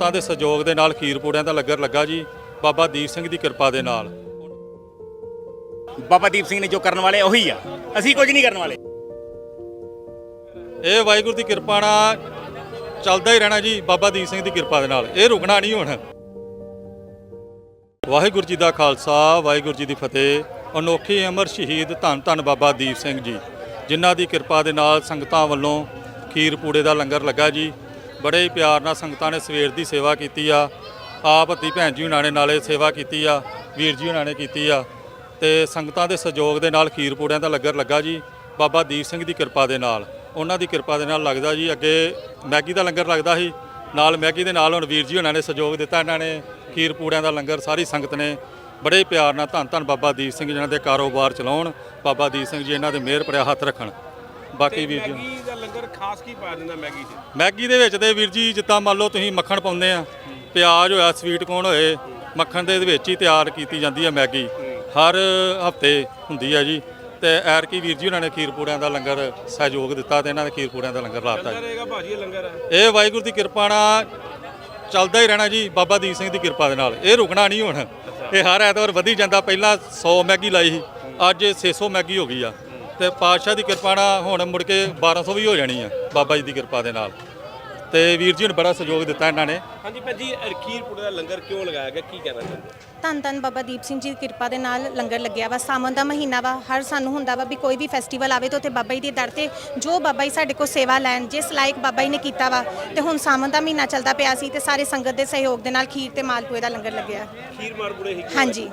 ਸੰਗਤਾਂ ਦੇ ਸਹਿਯੋਗ ਦੇ ਨਾਲ ਖੀਰ ਪੂੜਿਆਂ ਦਾ ਲੰਗਰ ਲੱਗਾ ਜੀ। ਬਾਬਾ ਦੀਪ ਸਿੰਘ ਦੀ ਕਿਰਪਾ ਦੇ ਨਾਲ। ਬਾਬਾ ਦੀਪ ਸਿੰਘ ਨੇ ਜੋ ਕਰਨ ਵਾਲੇ ਉਹੀ ਆ। ਅਸੀਂ ਕੁਝ ਨਹੀਂ ਕਰਨ ਵਾਲੇ। ਇਹ ਵਾਹਿਗੁਰੂ ਦੀ ਕਿਰਪਾ ਨਾਲ ਚੱਲਦਾ ਹੀ ਰਹਿਣਾ ਜੀ ਬਾਬਾ ਦੀਪ ਸਿੰਘ ਦੀ ਕਿਰਪਾ ਦੇ ਨਾਲ। ਇਹ ਰੁਕਣਾ ਨਹੀਂ ਹੁਣ। ਵਾਹਿਗੁਰੂ ਜੀ ਦਾ ਖਾਲਸਾ ਵਾਹਿਗੁਰੂ ਜੀ ਦੀ ਫਤਿਹ। ਅਨੋਖੇ ਅਮਰ ਸ਼ਹੀਦ ਧੰਨ ਧੰਨ ਬਾਬਾ ਦੀਪ ਸਿੰਘ ਜੀ ਜਿਨ੍ਹਾਂ ਦੀ ਕਿਰਪਾ ਦੇ ਨਾਲ ਸੰਗਤਾਂ ਵੱਲੋਂ ਖੀਰ ਪੂੜੇ ਦਾ ਲੰਗਰ ਲੱਗਾ ਜੀ। ਬੜੇ ਹੀ ਪਿਆਰ ਨਾਲ ਸੰਗਤਾਂ ਨੇ ਸਵੇਰ ਦੀ ਸੇਵਾ ਕੀਤੀ ਆ। ਆਪ ਹੱਤੀ ਭੈਣ ਜੀ ਉਹਨਾਂ ਨੇ ਨਾਲੇ ਸੇਵਾ ਕੀਤੀ ਆ, ਵੀਰ ਜੀ ਉਹਨਾਂ ਨੇ ਕੀਤੀ ਆ। ਤੇ ਸੰਗਤਾਂ ਦੇ ਸਹਿਯੋਗ ਦੇ ਨਾਲ ਖੀਰ ਪੂੜਿਆਂ ਦਾ ਲੰਗਰ ਲੱਗਾ ਜੀ, ਬਾਬਾ ਦੀਪ ਸਿੰਘ ਦੀ ਕਿਰਪਾ ਦੇ ਨਾਲ। ਉਹਨਾਂ ਦੀ ਕਿਰਪਾ ਦੇ ਨਾਲ ਲੱਗਦਾ ਜੀ, ਅੱਗੇ ਮੈਗੀ ਦਾ ਲੰਗਰ ਲੱਗਦਾ ਸੀ। ਨਾਲ ਮੈਗੀ ਦੇ ਨਾਲ ਹੁਣ ਵੀਰ ਜੀ ਉਹਨਾਂ ਨੇ ਸਹਿਯੋਗ ਦਿੱਤਾ, ਇਹਨਾਂ ਨੇ ਖੀਰ ਪੂੜਿਆਂ ਦਾ ਲੰਗਰ, ਸਾਰੀ ਸੰਗਤ ਨੇ ਬੜੇ ਪਿਆਰ ਨਾਲ ਧੰਨ ਧੰਨ ਬਾਬਾ ਦੀਪ ਸਿੰਘ ਜਿਹਨਾਂ ਦੇ ਕਾਰੋਬਾਰ ਚਲਾਉਣ, ਬਾਬਾ ਦੀਪ ਸਿੰਘ ਜੀ, ਇਹਨਾਂ ਦੇ ਮਿਹਰ ਭਰਿਆ ਹੱਥ ਰੱਖਣ। ਬਾਕੀ ਵੀਰ ਜੀ। ਮੈਗੀ ਦਾ ਲੰਗਰ ਖਾਸ ਕੀ ਪਾ ਦਿੰਦਾ ਮੈਗੀ 'ਚ? ਮੈਗੀ ਦੇ ਵਿੱਚ ਤੇ ਵੀਰ ਜੀ ਜਿੱਦਾਂ ਮੰਨ ਲਓ ਤੁਸੀਂ ਮੱਖਣ ਪਾਉਂਦੇ ਆ ਪਿਆਜ਼ ਹੋਇਆ ਸਵੀਟ ਕੋਰਨ ਹੋਏ ਮੱਖਣ ਦੇ ਵਿੱਚ ਹੀ ਤਿਆਰ ਕੀਤੀ ਜਾਂਦੀ ਹੈ ਮੈਗੀ। ਹਰ ਹਫ਼ਤੇ ਹੁੰਦੀ ਹੈ ਜੀ। ਤੇ ਐਰਕੀ ਵੀਰ ਜੀ ਉਹਨਾਂ ਨੇ ਖੀਰ ਪੂੜਿਆਂ ਦਾ ਲੰਗਰ ਸਹਿਯੋਗ ਦਿੱਤਾ ਤੇ ਇਹਨਾਂ ਨੇ ਖੀਰ ਪੂੜਿਆਂ ਦਾ ਲੰਗਰ ਲਾਤਾ ਜੀ। ਰਹੇਗਾ ਭਾਜੀ ਇਹ ਲੰਗਰ ਹੈ ਇਹ ਵਾਹਿਗੁਰੂ ਦੀ ਕਿਰਪਾ ਨਾਲ ਚੱਲਦਾ ਹੀ ਰਹਿਣਾ ਜੀ ਬਾਬਾ ਦੀਪ ਸਿੰਘ ਦੀ ਕਿਰਪਾ ਦੇ ਨਾਲ। ਇਹ ਰੁਕਣਾ ਨਹੀਂ ਹੁਣ। ਇਹ ਹਰ ਐਤਵਾਰ ਵਧੀ ਜਾਂਦਾ ਪਹਿਲਾਂ 100 ਮੈਗੀ ਲਾਈ ਸੀ ਅੱਜ 600 ਮੈਗੀ ਹੋ ਗਈ ਆ। ਤੇ ਪਾਤਸ਼ਾਹ ਦੀ ਕਿਰਪਾ ਨਾਲ ਹੁਣ ਮੁੜ ਕੇ 1200 ਵੀ ਹੋ ਜਾਣੀ ਆ ਬਾਬਾ ਜੀ ਦੀ ਕਿਰਪਾ ਦੇ ਨਾਲ। ਤੇ ਵੀਰ ਜੀ ਨੇ ਬੜਾ ਸਹਿਯੋਗ ਦਿੱਤਾ ਇਹਨਾਂ ਨੇ। ਹਾਂਜੀ ਭਾਜੀ ਅਰਖੀਰ ਪੁੜੇ ਦਾ ਲੰਗਰ ਕਿਉਂ ਲਗਾਇਆ ਗਿਆ? ਕੀ ਕਹਿਣਾ ਚਾਹੁੰਦੇ ਧੰਨ ਧੰਨ ਬਾਬਾ ਦੀਪ ਸਿੰਘ ਜੀ ਦੀ ਕਿਰਪਾ ਦੇ ਨਾਲ ਲੰਗਰ ਲੱਗਿਆ ਵਾ ਸਾਵਣ ਦਾ ਮਹੀਨਾ ਵਾ ਹਰ ਸਾਨੂੰ ਹੁੰਦਾ ਵਾ ਵੀ ਕੋਈ ਵੀ ਫੈਸਟੀਵਲ ਆਵੇ ਤਾਂ ਉੱਥੇ ਬਾਬਾ ਜੀ ਦੇ ਦਰ ਤੇ ਜੋ ਬਾਬਾ ਜੀ ਸਾਡੇ ਕੋਲ ਸੇਵਾ ਲੈਣ ਜਿਸ ਲਾਇਕ ਬਾਬਾ ਜੀ ਨੇ ਕੀਤਾ ਵਾ ਤੇ ਹੁਣ ਸਾਵਣ ਦਾ ਮਹੀਨਾ ਚੱਲਦਾ ਪਿਆ ਸੀ ਤੇ ਸਾਰੇ ਸੰਗਤ ਦੇ ਸਹਿਯੋਗ ਦੇ ਨਾਲ ਖੀਰ ਤੇ ਮਾਲਪੂਏ ਦਾ ਲੰਗਰ ਲੱਗਿਆ। ਖੀਰ ਮਾਰ ਪੁੜੇ ਹੀ ਹਾਂਜੀ।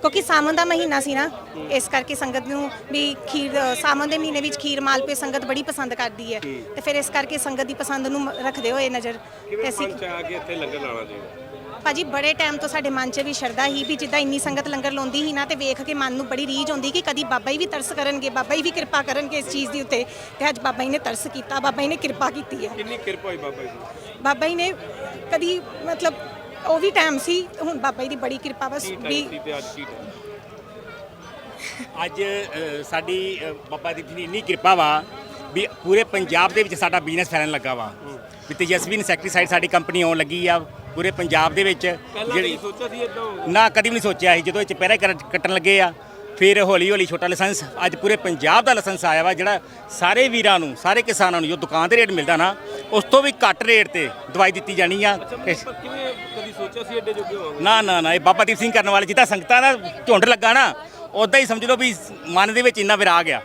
ਕਿਉਂਕਿ ਸਾਵਣ ਦਾ ਮਹੀਨਾ ਸੀ ਨਾ ਇਸ ਕਰਕੇ ਸੰਗਤ ਨੂੰ ਵੀ ਖੀਰ ਸਾਵਣ ਦੇ ਮਹੀਨੇ ਵਿੱਚ ਖੀਰ ਮਾਲਪੂਏ ਸੰਗਤ ਬੜੀ ਪਸੰਦ ਕਰਦੀ ਹੈ। ਤੇ ਫਿਰ ਇਸ ਕਰਕੇ ਸੰਗਤ ਦੀ ਪਸੰਦ ਨੂੰ ਰੱਖਦੇ ਹੋਏ ਨਜ਼ਰ ਤੇ ਅਸੀਂ ਮਨ ਚ ਆ ਕੇ ਇੱਥੇ ਲੰਗਰ ਲਾਣਾ ਚਾਹੀਦਾ ਭਾਜੀ ਬੜੇ ਟਾਈਮ ਤੋਂ ਸਾਡੇ ਮਨ 'ਚ ਵੀ ਸ਼ਰਧਾ ਹੀ ਵੀ ਜਿੱਦਾਂ ਇੰਨੀ ਸੰਗਤ ਲੰਗਰ ਲਾਉਂਦੀ ਸੀ ਨਾ ਤੇ ਵੇਖ ਕੇ ਮਨ ਨੂੰ ਬੜੀ ਰੀਝ ਆਉਂਦੀ ਕਿ ਕਦੀ ਬਾਬਾ ਜੀ ਵੀ ਤਰਸ ਕਰਨਗੇ ਬਾਬਾ ਜੀ ਵੀ ਕਿਰਪਾ ਕਰਨਗੇ ਇਸ ਚੀਜ਼ ਦੇ ਉੱਤੇ। ਤੇ ਅੱਜ ਬਾਬਾ ਜੀ ਨੇ ਤਰਸ ਕੀਤਾ ਬਾਬਾ ਜੀ ਨੇ ਕਿਰਪਾ ਕੀਤੀ ਹੈ। ਕਿੰਨੀ ਕਿਰਪਾ ਹੋਈ ਬਾਬਾ ਜੀ ਬਾਬਾ ਜੀ ਨੇ ਕਦੀ ਮਤਲਬ ਉਹ ਵੀ ਟਾਈਮ ਸੀ ਹੁਣ ਬਾਬਾ ਜੀ ਦੀ ਬੜੀ ਕਿਰਪਾ ਬਸ ਵੀ ਤੇ ਅੱਜ ਕੀ ਟਾਈਮ ਅੱਜ ਅ, ਸਾਡੀ ਅ, ਬਾਬਾ ਦੀਪ ਜੀ ਦੀ ਇੰਨੀ ਕਿਰਪਾ ਵਾ ਵੀ ਪੂਰੇ ਪੰਜਾਬ ਦੇ ਵਿੱਚ ਸਾਡਾ ਬਿਜ਼ਨਸ ਫੈਲਣ ਲੱਗਾ ਵਾ। ਵੀ ਤੇਜਸਵੀ ਇਨਸੈਕਟਰੀ ਸਾਈਡ ਸਾਡੀ ਕੰਪਨੀ ਆਉਣ ਲੱਗੀ ਆ ਪੂਰੇ ਪੰਜਾਬ ਦੇ ਵਿੱਚ ਪਹਿਲਾਂ ਨਹੀਂ ਸੋਚਿਆ ਸੀ ਇਦਾਂ ਨਾ ਕਦੀ ਵੀ ਨਹੀਂ ਸੋਚਿਆ ਸੀ। ਜਦੋਂ ਇਹ ਚਪਹਿਰਾ ਕਰ- ਕੱਟਣ ਲੱਗੇ ਆ ਫਿਰ ਹੌਲੀ ਹੌਲੀ ਛੋਟਾ ਲਾਇਸੈਂਸ ਅੱਜ ਪੂਰੇ ਪੰਜਾਬ ਦਾ ਲਾਇਸੈਂਸ ਆਇਆ ਵਾ ਜਿਹੜਾ ਸਾਰੇ ਵੀਰਾਂ ਨੂੰ ਸਾਰੇ ਕਿਸਾਨਾਂ ਨੂੰ ਜੋ ਦੁਕਾਨ ਤੇ ਰੇਟ ਮਿਲਦਾ ਨਾ ਉਸ ਤੋਂ ਵੀ ਘੱਟ ਰੇਟ ਤੇ ਦਵਾਈ ਦਿੱਤੀ ਜਾਣੀ ਆ। ਅੱਛਾ ਪਰ ਕਿਵੇਂ ਕਦੀ ਜੋਗੇ ਹੋਵਾਂਗੇ। ਨਾ ਨਾ ਨਾ, ਇਹ ਬਾਬਾ ਦੀਪ ਸਿੰਘ ਕਰਨ ਵਾਲੇ ਜਿੱਦਾਂ ਸੰਗਤਾਂ ਦਾ ਝੁੰਡ ਲੱਗਾ ਨਾ ਉਦਾਂ ਹੀ ਸਮਝ ਲਓ ਵੀ ਮਨ ਦੇ ਵਿੱਚ ਇੰਨਾ ਵਿਰਾਗ ਆ।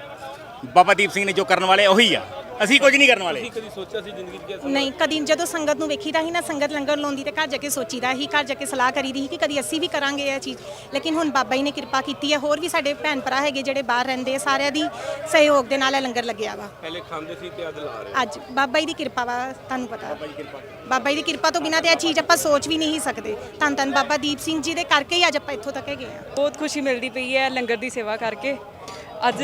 ਬਾਬਾ ਦੀਪ ਸਿੰਘ ਨੇ ਜੋ ਕਰਨ ਵਾਲੇ ਉਹੀ ਆ। ਅਸੀਂ ਕੁਝ ਨਹੀਂ ਕਰਨ ਵਾਲੇ। ਕਦੀ ਸੋਚਿਆ ਸੀ ਜ਼ਿੰਦਗੀ 'ਚ ਕਿ ਨਹੀਂ ਕਦੀ ਜਦੋਂ ਸੰਗਤ ਨੂੰ ਵੇਖੀਦਾ ਸੀ ਨਾ ਸੰਗਤ ਲੰਗਰ ਲਾਉਂਦੀ ਤੇ ਘਰ ਜਾ ਕੇ ਸੋਚੀਦਾ ਸੀ ਘਰ ਜਾ ਕੇ ਸਲਾਹ ਕਰੀਦੀ ਸੀ ਕਿ ਕਦੀ ਅਸੀਂ ਵੀ ਕਰਾਂਗੇ ਇਹ ਚੀਜ਼। ਲੇਕਿਨ ਹੁਣ ਬਾਬਾ ਜੀ ਨੇ ਕਿਰਪਾ ਕੀਤੀ ਹੈ ਹੋਰ ਵੀ ਸਾਡੇ ਭੈਣ ਭਰਾ ਹੈਗੇ ਜਿਹੜੇ ਬਾਹਰ ਰਹਿੰਦੇ ਆ, ਸਾਰਿਆਂ ਦੀ ਸਹਿਯੋਗ ਦੇ ਨਾਲ ਇਹ ਲੰਗਰ ਲੱਗਿਆ ਵਾ। ਪਹਿਲੇ ਖਾਂਦੇ ਸੀ ਤੇ ਅੱਜ ਲਾ ਰਹੇ ਅੱਜ ਬਾਬਾ ਜੀ ਦੀ ਕਿਰਪਾ ਵਾ ਤੁਹਾਨੂੰ ਪਤਾ। ਬਾਬਾ ਜੀ ਦੀ ਕਿਰਪਾ ਤੋਂ ਬਿਨਾਂ ਤੇ ਇਹ ਚੀਜ਼ ਆਪਾਂ ਸੋਚ ਵੀ ਨਹੀਂ ਸਕਦੇ। ਧੰਨ ਧੰਨ ਬਾਬਾ ਦੀਪ ਸਿੰਘ ਜੀ ਦੇ ਕਰਕੇ ਹੀ ਅੱਜ ਆਪਾਂ ਇੱਥੋਂ ਤੱਕ ਹੈਗੇ ਆ। ਬਹੁਤ ਖੁਸ਼ੀ ਮਿਲਦੀ ਪਈ ਹੈ ਲੰਗਰ ਦੀ ਸੇਵਾ ਕਰਕੇ। ਅੱਜ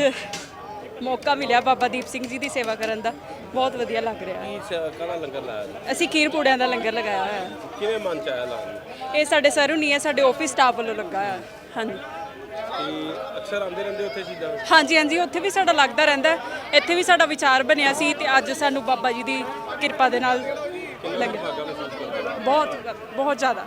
ਮੌਕਾ ਮਿਲਿਆ ਬਾਬਾ ਦੀਪ ਸਿੰਘ ਜੀ ਦੀ ਸੇਵਾ ਕਰਨ ਦਾ ਬਹੁਤ ਵਧੀਆ ਲੱਗ ਰਿਹਾ ਹੈ ਕੀ ਕਾਹਦਾ ਲੰਗਰ ਲਾਇਆ ਜੀ? ਅਸੀਂ ਖੀਰ ਪੂੜਿਆਂ ਦਾ ਲੰਗਰ ਲਗਾਇਆ ਹੋਇਆ ਹੈ ਕਿਵੇਂ ਮਨ ਚ ਆਇਆ ਲਾਉਣ ਨੂੰ? ਇਹ ਸਾਡੇ ਸਰ ਹੁਣੀ ਹੈ ਸਾਡੇ ਆਫਿਸ ਸਟਾਫ ਵੱਲੋਂ ਲੱਗਾ ਹੋਇਆ ਹੈ। ਹਾਂਜੀ ਤੇ ਅਕਸਰ ਆਉਂਦੇ ਰਹਿੰਦੇ ਉੱਥੇ ਚੀਜ਼ਾਂ ਹਾਂਜੀ ਹਾਂਜੀ ਉੱਥੇ ਵੀ ਸਾਡਾ ਲੱਗਦਾ ਰਹਿੰਦਾ ਹੈ। ਇੱਥੇ ਵੀ ਸਾਡਾ ਵਿਚਾਰ ਬਣਿਆ ਸੀ ਤੇ ਅੱਜ ਸਾਨੂੰ ਬਾਬਾ ਜੀ ਦੀ ਕਿਰਪਾ ਦੇ ਨਾਲ ਲੱਗਿਆ ਬਹੁਤ ਬਹੁਤ ਜ਼ਿਆਦਾ